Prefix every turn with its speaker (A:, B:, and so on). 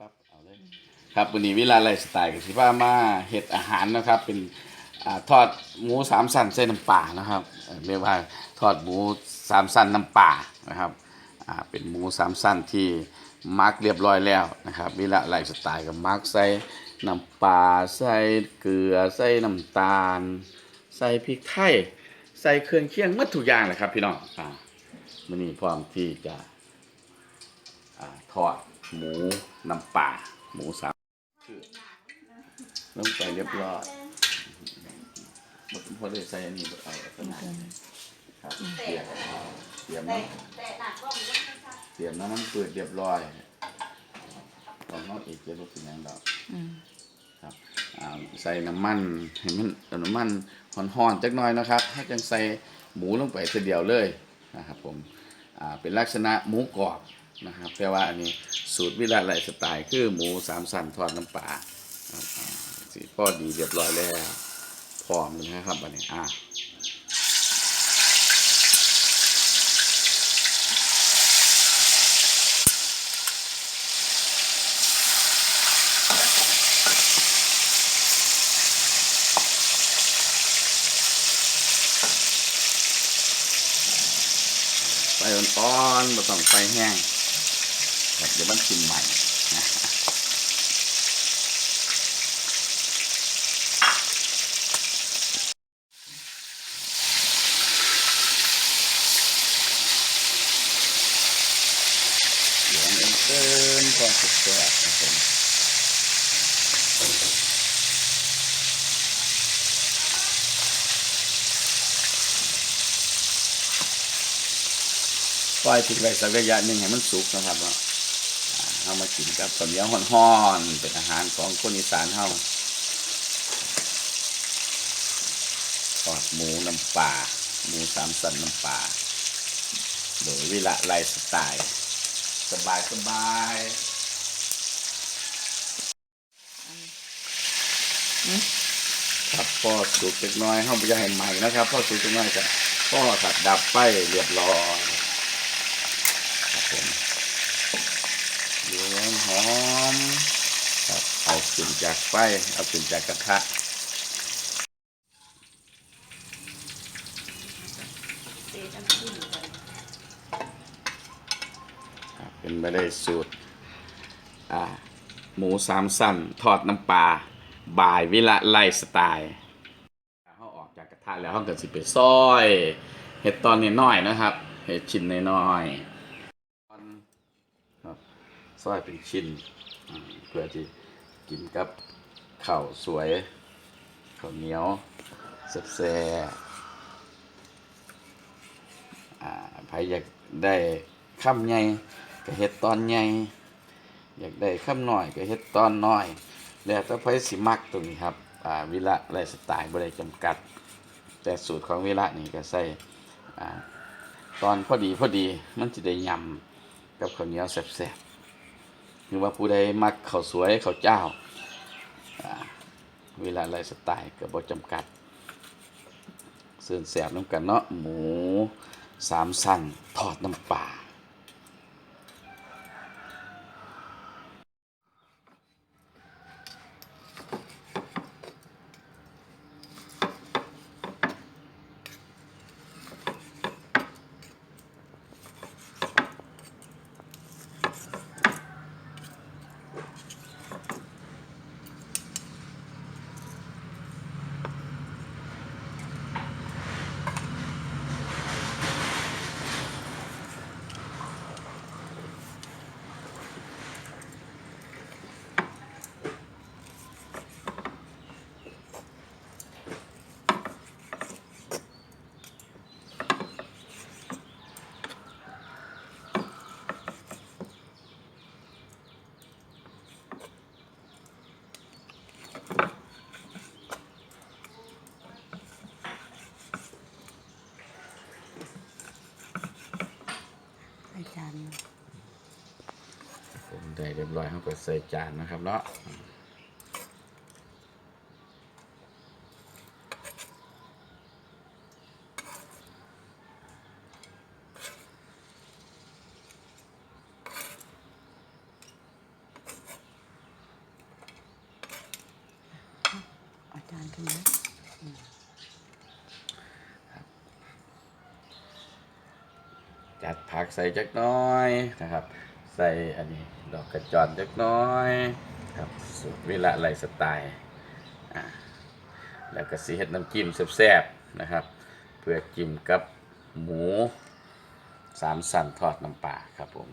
A: ปั๊บเอาเลยครับวันนี้เวลาไลฟ์สไตล์กับสิว่ามาเฮ็ดอาหารนะครับ เป็นอ่าทอดหมูสามสันใส่น้ำปลานะครับเอ่อเรียกว่าทอดหมูสามสันน้ำปลานะครับอ่าเป็นหมูสามสันที่มักเรียบร้อยแล้วนะครับเวลาไลฟ์สไตล์กับมักใส่น้ำปลาใส่เกลือใส่น้ำตาล ใส่พริกไทยใส่เครื่องเคียงหมดทุกอย่างเลยครับพี่น้องอ่าวันนี้พร้อมที่จะ อ่าทอด หมูน้ำปลาหมูสามคือลงไปเรียบร้อยหมดพอได้ใส่อันนี้เอาขนาดครับเตรียมเตรียมน้ำเตรียมน้ำมันเปิดเรียบร้อยตอนนอกอีกเจะรู้สึกยังดอกครับอ่าใส่น้ำมันให้มันเอาน้ำมันห่อนๆจักหน่อยนะครับให้จังใส่หมูลงไปทีเดียวเลยนะครับผมอ่าเป็นลักษณะหมูกรอบ นะครับแต่ว่าอันนี้สูตรวิลาไลสไตล์คือหมูสามสันทอดน้ำปลาสีพอดีเรียบร้อยแล้วพร้อมเลยนะครับอันนี้อะไฟอ่อนๆไม่ต้องไฟแห้ง ครับเดี๋ยวมันกินใหม่เหลืองเอ็นเกินพอสุดตัวครับผมปล่อยทิ้งไว้สักระยะหนึ่งให้มันสุกนะครับว่า เอามากินกับข้าวเหนียวห่อนๆเป็นอาหารของคนอีสานเฮาทอดหมูน้ำปลาหมูสามสันน้ำปลาโดยวิละไลฟ์สไตล์สบายสบายครับพ่อสุกเล็กน้อยห้องจะให้ใหม่นะครับพ่อสุกเล็กน้อยจะพ่อตัดดับไปเรียบร้อยครับผมเหลือง หอมครับเอาขึ้นจากไฟเอาขึ้นจากกระทะเป็นไปได้สูตรหมูสามสั้นทอดน้ำปลาบายวิละไลสไตล์เขาออกจากกระทะแล้วเขาก็สิไปซอย เห็ดตอนน้อยๆนะครับ เห็ดชิ้นน้อยๆ ซอยเป็นชิ้นเพื่อที่กินกับข้าวสวยข้าวเหนียวแซ่บๆอ่าใครอยากได้ข้ามใหญ่ก็เห็ดตอนใหญ่อยากได้ข้ามน้อยก็เห็ดตอนน้อย แล้วแต่ไผสิมักตรงนี้ครับวิระไลสไตล์บ่ได้จำกัด แต่สูตรของวิระนี่ก็ใส่ตอนพอดีพอดีมันจะได้ยำกับข้าวเหนียวแซ่บๆ หรือว่าผู้ใดมักข้าวสวยข้าวเจ้า เวลาไลฟ์สไตล์กับบทจำกัดเสื่อนแสบน้ำกันเนาะหมูสามสั่นทอดน้ำปลา ได้เรียบร้อยเขาก็ใส่จานนะครับเนาะจา
B: รย์ขึ้นไห
A: จัดผักใส่จักน้อยนะครับ ใส่อันนี้ ดอกกระจอนจักน้อยครับสูตรวิละไลสไตล์อ่าแล้วก็สีเห็ดน้ำจิ้มแซ่บๆนะครับ เพื่อกินกับหมูสามสันทอดน้ำปลาครับผม